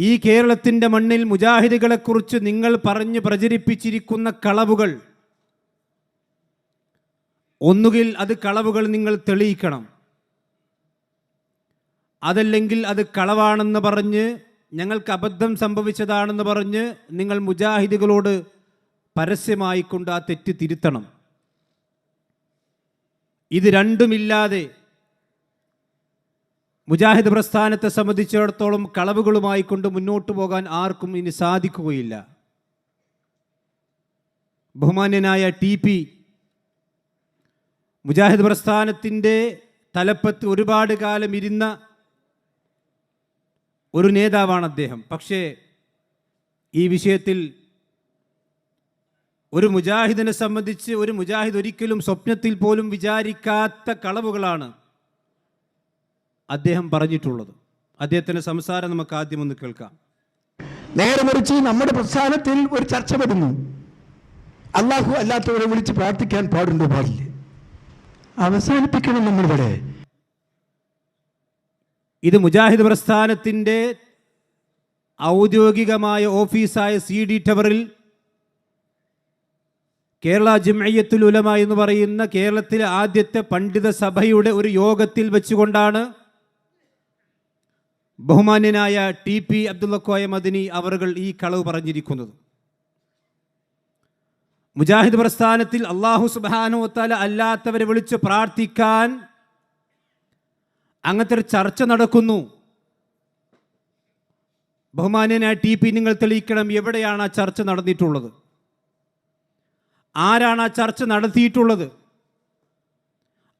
ഈ കേരളത്തിന്റെ മണ്ണിൽ മുജാഹിദുകളെക്കുറിച്ച് നിങ്ങൾ പറഞ്ഞ് പ്രചരിപ്പിച്ചിരിക്കുന്ന കളവുകൾ ഒന്നുകിൽ അത് കളവുകൾ നിങ്ങൾ തെളിയിക്കണം. അതല്ലെങ്കിൽ അത് കളവാണെന്ന് പറഞ്ഞ് ഞങ്ങൾക്ക് അബദ്ധം സംഭവിച്ചതാണെന്ന് പറഞ്ഞ് നിങ്ങൾ മുജാഹിദുകളോട് പരസ്യമായിക്കൊണ്ട് ആ തെറ്റ് തിരുത്തണം. ഇത് രണ്ടുമില്ലാതെ മുജാഹിദ് പ്രസ്ഥാനത്തെ സംബന്ധിച്ചിടത്തോളം കളവുകളുമായി കൊണ്ട് മുന്നോട്ട് പോകാൻ ആർക്കും ഇനി സാധിക്കുകയില്ല. ബഹുമാന്യനായ ടി പി മുജാഹിദ് പ്രസ്ഥാനത്തിന്റെ തലപ്പത്ത് ഒരുപാട് കാലം ഇരുന്ന ഒരു നേതാവാണ് അദ്ദേഹം. പക്ഷേ ഈ വിഷയത്തിൽ ഒരു മുജാഹിദിനെ സംബന്ധിച്ച് ഒരു മുജാഹിദ് ഒരിക്കലും സ്വപ്നത്തിൽ പോലും വിചാരിക്കാത്ത കളവുകളാണ് അദ്ദേഹം പറഞ്ഞിട്ടുള്ളത്. അദ്ദേഹത്തിന്റെ സംസാരം നമുക്ക് ആദ്യം ഒന്ന് കേൾക്കാം. നേരെ മറിച്ച് നമ്മുടെ പ്രസ്ഥാനത്തിൽ ഒരു ചർച്ച വരുന്നു. അള്ളാഹു അല്ലാത്തവരെ വിളിച്ച് പ്രാർത്ഥിക്കാൻ പാടുണ്ടോ പാടില്ല. അവസാനിപ്പിക്കണം നമ്മളിവിടെ. ഇത് മുജാഹിദ് പ്രസ്ഥാനത്തിന്റെ ഔദ്യോഗികമായ ഓഫീസായ സി ഡി ടവറിൽ കേരള ജംഅയ്യത്തുൽ ഉലമ എന്ന് പറയുന്ന കേരളത്തിലെ ആദ്യത്തെ പണ്ഡിത സഭയുടെ ഒരു യോഗത്തിൽ വെച്ചുകൊണ്ടാണ് ബഹുമാന്യനായ ടി പി അബ്ദുള്ളക്കോയ മദിനി അവറുകൾ ഈ കളവ് പറഞ്ഞിരിക്കുന്നത്. മുജാഹിദ് പ്രസ്ഥാനത്തിൽ അള്ളാഹു സുബാനുവത്താല അല്ലാത്തവരെ വിളിച്ച് പ്രാർത്ഥിക്കാൻ അങ്ങനത്തെ ഒരു ചർച്ച നടക്കുന്നു. ബഹുമാന്യനായ ടി പി നിങ്ങൾ തെളിയിക്കണം എവിടെയാണ് ആ ചർച്ച നടന്നിട്ടുള്ളത്? ആരാണ് ആ ചർച്ച നടത്തിയിട്ടുള്ളത്?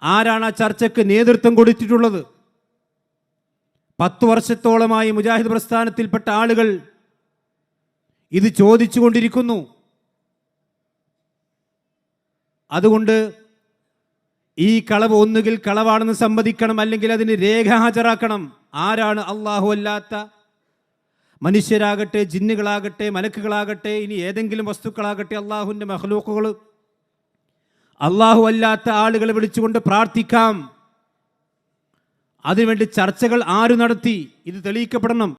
ആരാണ് ആ ചർച്ചയ്ക്ക് നേതൃത്വം കൊടുത്തിട്ടുള്ളത്? പത്ത് വർഷത്തോളമായി മുജാഹിദ് പ്രസ്ഥാനത്തിൽപ്പെട്ട ആളുകൾ ഇത് ചോദിച്ചുകൊണ്ടിരിക്കുന്നു. അതുകൊണ്ട് ഈ കളവ് ഒന്നുകിൽ കളവാണെന്ന് സമ്മതിക്കണം അല്ലെങ്കിൽ അതിന് രേഖ ഹാജരാക്കണം. ആരാണ് അള്ളാഹു അല്ലാത്ത? മനുഷ്യരാകട്ടെ ജിന്നുകളാകട്ടെ മലക്കുകളാകട്ടെ ഇനി ഏതെങ്കിലും വസ്തുക്കളാകട്ടെ അള്ളാഹുവിന്റെ മഹലൂക്കുകൾ അള്ളാഹു അല്ലാത്ത ആളുകളെ വിളിച്ചുകൊണ്ട് പ്രാർത്ഥിക്കാം. അതിനുവേണ്ടി ചർച്ചകൾ ആര് നടത്തി? ഇത് തെളിയിക്കപ്പെടണം.